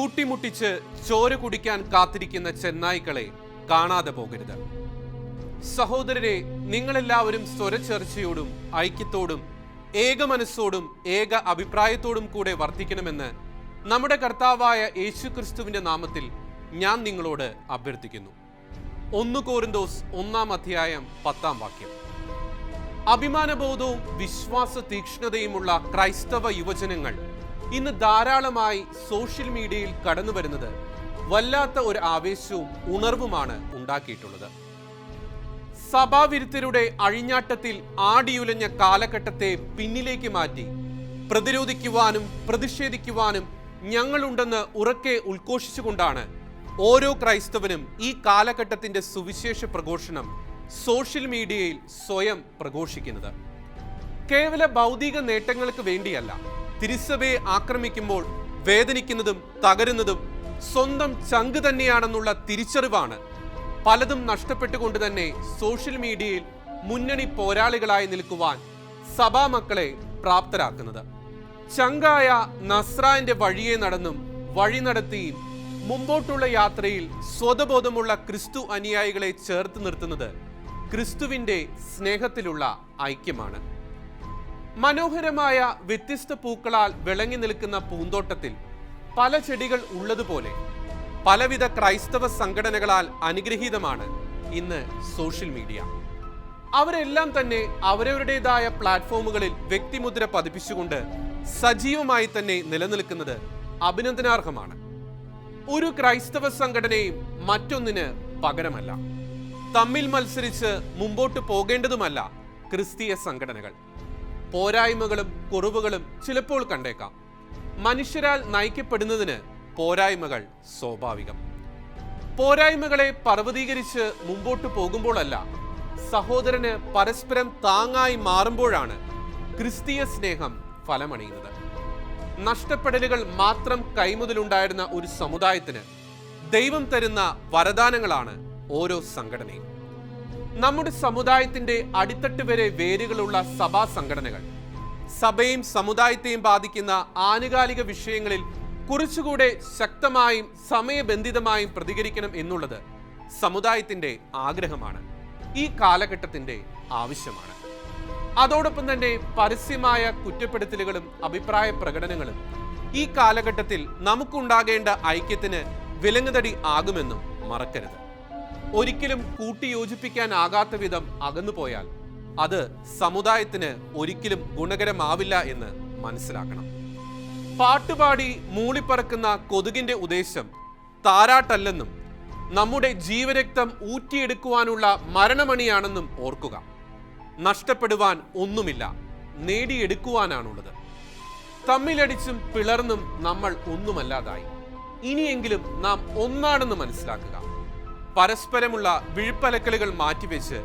കൂട്ടിമുട്ടിച്ച് ചോര കുടിക്കാൻ കാത്തിരിക്കുന്ന ചെന്നായ്ക്കളെ കാണാതെ പോകരുത്. സഹോദരരെ നിങ്ങളെല്ലാവരും സ്വരച്ചേർച്ചയോടും ഐക്യത്തോടും ഏക മനസ്സോടും ഏക അഭിപ്രായത്തോടും കൂടെ വർത്തിക്കണമെന്ന് നമ്മുടെ കർത്താവായ യേശുക്രിസ്തുവിന്റെ നാമത്തിൽ ഞാൻ നിങ്ങളോട് അഭ്യർത്ഥിക്കുന്നു. ഒന്ന് കോരിന്തോസ് ഒന്നാം അധ്യായം പത്താം വാക്യം. അഭിമാനബോധവും വിശ്വാസ തീക്ഷ്ണതയുമുള്ള ക്രൈസ്തവ യുവജനങ്ങൾ ഇന്ന് ധാരാളമായി സോഷ്യൽ മീഡിയയിൽ കടന്നു വരുന്നത് വല്ലാത്ത ഒരു ആവേശവും ഉണർവുമാണ് ഉണ്ടാക്കിയിട്ടുള്ളത്. സഭാവിരുദ്ധരുടെ അഴിഞ്ഞാട്ടത്തിൽ ആടിയുലഞ്ഞ കാലഘട്ടത്തെ പിന്നിലേക്ക് മാറ്റി പ്രതിരോധിക്കുവാനും പ്രതിഷേധിക്കുവാനും ഞങ്ങളുണ്ടെന്ന് ഉറക്കെ ഉദ്ഘോഷിച്ചുകൊണ്ടാണ് ഓരോ ക്രൈസ്തവനും ഈ കാലഘട്ടത്തിന്റെ സുവിശേഷ പ്രഘോഷണം സോഷ്യൽ മീഡിയയിൽ സ്വയം പ്രഘോഷിക്കുന്നത്. കേവല ഭൗതിക നേട്ടങ്ങൾക്ക് വേണ്ടിയല്ല തിരുസഭയെ ആക്രമിക്കുമ്പോൾ വേദനിക്കുന്നതും തകരുന്നതും സ്വന്തം ചങ്ക് തന്നെയാണെന്നുള്ള തിരിച്ചറിവാണ്. പലതും നഷ്ടപ്പെട്ടുകൊണ്ട് തന്നെ സോഷ്യൽ മീഡിയയിൽ മുന്നണി പോരാളികളായി നിൽക്കുവാൻ സഭാമക്കളെ പ്രാപ്തരാക്കുന്നത്. ചങ്കായ നസ്രാന്റെ വഴിയെ നടന്നും വഴി നടത്തിയും മുമ്പോട്ടുള്ള യാത്രയിൽ സ്വതബോധമുള്ള ക്രിസ്തു അനുയായികളെ ചേർത്ത് നിർത്തുന്നത് ക്രിസ്തുവിന്റെ സ്നേഹത്തിലുള്ള ഐക്യമാണ്. മനോഹരമായ വ്യത്യസ്ത പൂക്കളാൽ വിളങ്ങി നിൽക്കുന്ന പൂന്തോട്ടത്തിൽ പല ചെടികൾ ഉള്ളതുപോലെ പലവിധ ക്രൈസ്തവ സംഘടനകളാൽ അനുഗ്രഹീതമാണ് ഇന്ന് സോഷ്യൽ മീഡിയ. അവരെല്ലാം തന്നെ അവരവരുടേതായ പ്ലാറ്റ്ഫോമുകളിൽ വ്യക്തിമുദ്ര പതിപ്പിച്ചുകൊണ്ട് സജീവമായി തന്നെ നിലനിൽക്കുന്നത് അഭിനന്ദനാർഹമാണ്. ഒരു ക്രൈസ്തവ സംഘടനയും മറ്റൊന്നിന് പകരമല്ല. തമ്മിൽ മത്സരിച്ച് മുമ്പോട്ട് പോകേണ്ടതുമല്ല ക്രിസ്തീയ സംഘടനകൾ. പോരായ്മകളും കുറവുകളും ചിലപ്പോൾ കണ്ടേക്കാം. മനുഷ്യരാൽ നയിക്കപ്പെടുന്നതിന് പോരായ്മകൾ സ്വാഭാവികം. പോരായ്മകളെ പർവതീകരിച്ച് മുമ്പോട്ട് പോകുമ്പോഴല്ല സഹോദരന് പരസ്പരം താങ്ങായി മാറുമ്പോഴാണ് ക്രിസ്തീയ സ്നേഹം ഫലമണിയുന്നത്. നഷ്ടപ്പെടലുകൾ മാത്രം കൈമുതലുണ്ടായിരുന്ന ഒരു സമുദായത്തിന് ദൈവം തരുന്ന വരദാനങ്ങളാണ് ഓരോ സംഘടനയും. നമ്മുടെ സമുദായത്തിന്റെ അടിത്തട്ട് വരെ വേരുകളുള്ള സഭാ സംഘടനകൾ. സഭയും സമുദായത്തെയും ബാധിക്കുന്ന ആനുകാലിക വിഷയങ്ങളിൽ കുറച്ചുകൂടെ ശക്തമായും സമയബന്ധിതമായും പ്രതികരിക്കണം എന്നുള്ളത് സമുദായത്തിന്റെ ആഗ്രഹമാണ്. ഈ കാലഘട്ടത്തിന്റെ ആവശ്യമാണ്. അതോടൊപ്പം തന്നെ പരസ്യമായ കുറ്റപ്പെടുത്തലുകളും അഭിപ്രായ പ്രകടനങ്ങളും ഈ കാലഘട്ടത്തിൽ നമുക്കുണ്ടാകേണ്ട ഐക്യത്തിന് വിലങ്ങുതടി ആകുമെന്നും മറക്കരുത്. ഒരിക്കലും കൂട്ടിയോജിപ്പിക്കാനാകാത്ത വിധം അകന്നുപോയാൽ അത് സമുദായത്തിന് ഒരിക്കലും ഗുണകരമാവില്ല എന്ന് മനസ്സിലാക്കണം. പാട്ടുപാടി മൂളിപ്പറക്കുന്ന കൊതുകിന്റെ ഉദ്ദേശം താരാട്ടല്ലെന്നും നമ്മുടെ ജീവരക്തം ഊറ്റിയെടുക്കുവാനുള്ള മരണമണിയാണെന്നും ഓർക്കുക. നഷ്ടപ്പെടുവാൻ ഒന്നുമില്ല നേടിയെടുക്കുവാനാണുള്ളത്. തമ്മിലടിച്ചും പിളർന്നും നമ്മൾ ഒന്നുമല്ലാതായി. ഇനിയെങ്കിലും നാം ഒന്നാണെന്ന് മനസ്സിലാക്കുക. പരസ്പരമുള്ള വിഴുപ്പലക്കലുകൾ മാറ്റിവെച്ച്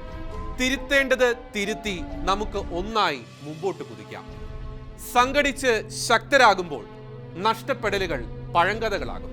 തിരുത്തേണ്ടത് തിരുത്തി നമുക്ക് ഒന്നായി മുമ്പോട്ട് കുതിക്കാം. സംഘടിച്ച് ശക്തരാകുമ്പോൾ നഷ്ടപ്പെടലുകൾ പഴങ്കഥകളാകും.